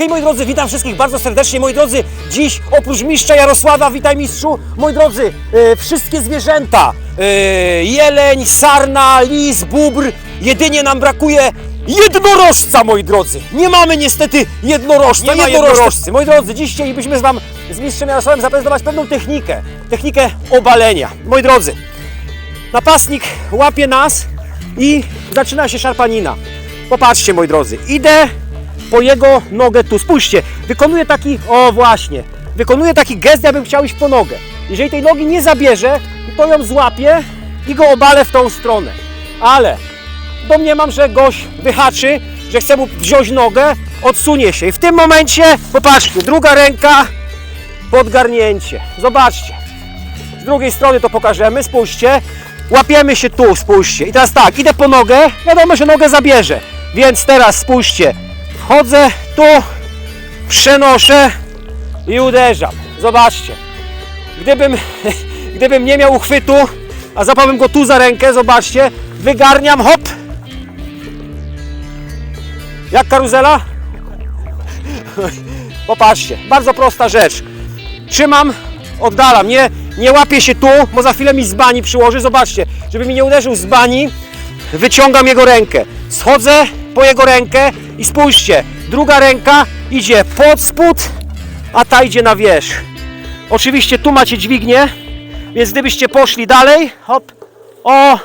Okej, moi drodzy, witam wszystkich bardzo serdecznie. Moi drodzy, dziś oprócz mistrza Jarosława, witaj mistrzu. Moi drodzy, e, wszystkie zwierzęta, e, jeleń, sarna, lis, bóbr, jedynie nam brakuje jednorożca, moi drodzy. Nie mamy niestety jednorożca, Nie ma jednorożcy. Moi drodzy, dziś chcielibyśmy z Wam, z mistrzem Jarosławem zaprezentować pewną technikę. Technikę obalenia. Moi drodzy, napastnik łapie nas i zaczyna się szarpanina. Popatrzcie, moi drodzy, idę po jego nogę tu. Spójrzcie, wykonuję taki, o właśnie, wykonuję taki gest, jakbym chciał iść po nogę. Jeżeli tej nogi nie zabierze, to ją złapię i go obalę w tą stronę. Ale domniemam, że gość wyhaczy, że chce mu wziąć nogę, odsunie się. I w tym momencie, popatrzcie, druga ręka, podgarnięcie. Zobaczcie. Z drugiej strony to pokażemy, spójrzcie. Łapiemy się tu, spójrzcie. I teraz tak, idę po nogę, wiadomo, że nogę zabierze. Więc teraz spójrzcie, wchodzę tu, przenoszę i uderzam. Zobaczcie. Gdybym, gdybym nie miał uchwytu, a zapałbym go tu za rękę, zobaczcie, wygarniam, hop. Jak karuzela? Popatrzcie, bardzo prosta rzecz. Trzymam, oddalam, nie, nie łapię się tu, bo za chwilę mi z bani przyłoży. Zobaczcie, żeby mi nie uderzył z bani, wyciągam jego rękę. Schodzę po jego rękę i spójrzcie, druga ręka idzie pod spód, a ta idzie na wierzch. Oczywiście tu macie dźwignię, więc gdybyście poszli dalej, hop, o,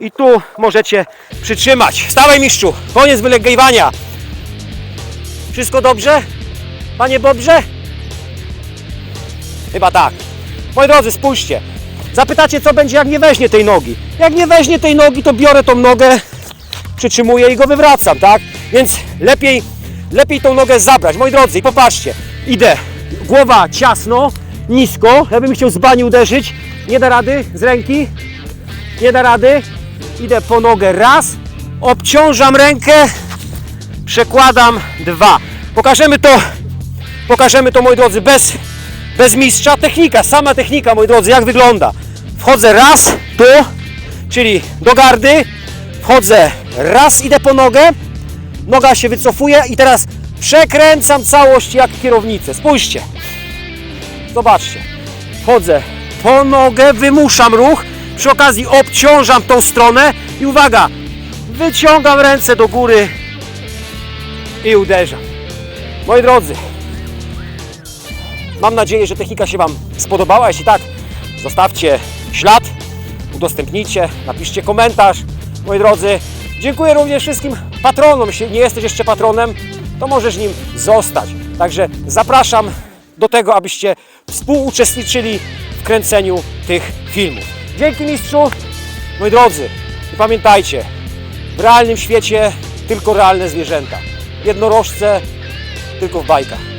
i tu możecie przytrzymać. Stałej mistrzu, koniec wylegajwania. Wszystko dobrze? Panie Bobrze? Chyba tak. Moi drodzy, spójrzcie. Zapytacie, co będzie, jak nie weźmie tej nogi. Jak nie weźmie tej nogi, to biorę tą nogę, przytrzymuję i go wywracam, tak? Więc lepiej, lepiej tą nogę zabrać. Moi drodzy, popatrzcie. Idę. Głowa ciasno, nisko. Ja bym chciał z bani uderzyć. Nie da rady z ręki. Nie da rady. Idę po nogę raz. Obciążam rękę. Przekładam dwa. Pokażemy to, pokażemy to, moi drodzy, bez, bez mistrza. Technika, sama technika, moi drodzy, jak wygląda. Wchodzę raz, tu, czyli do gardy. Wchodzę raz, idę po nogę. Noga się wycofuje i teraz przekręcam całość jak kierownicę. Spójrzcie. Zobaczcie. Wchodzę po nogę, wymuszam ruch. Przy okazji obciążam tą stronę i uwaga, wyciągam ręce do góry i uderzam. Moi drodzy, mam nadzieję, że technika się Wam spodobała. Jeśli tak, zostawcie ślad, udostępnijcie, napiszcie komentarz. Moi drodzy, dziękuję również wszystkim patronom. Jeśli nie jesteś jeszcze patronem, to możesz nim zostać. Także zapraszam do tego, abyście współuczestniczyli w kręceniu tych filmów. Dzięki mistrzu, moi drodzy, i pamiętajcie, w realnym świecie tylko realne zwierzęta. Jednorożce tylko w bajkach.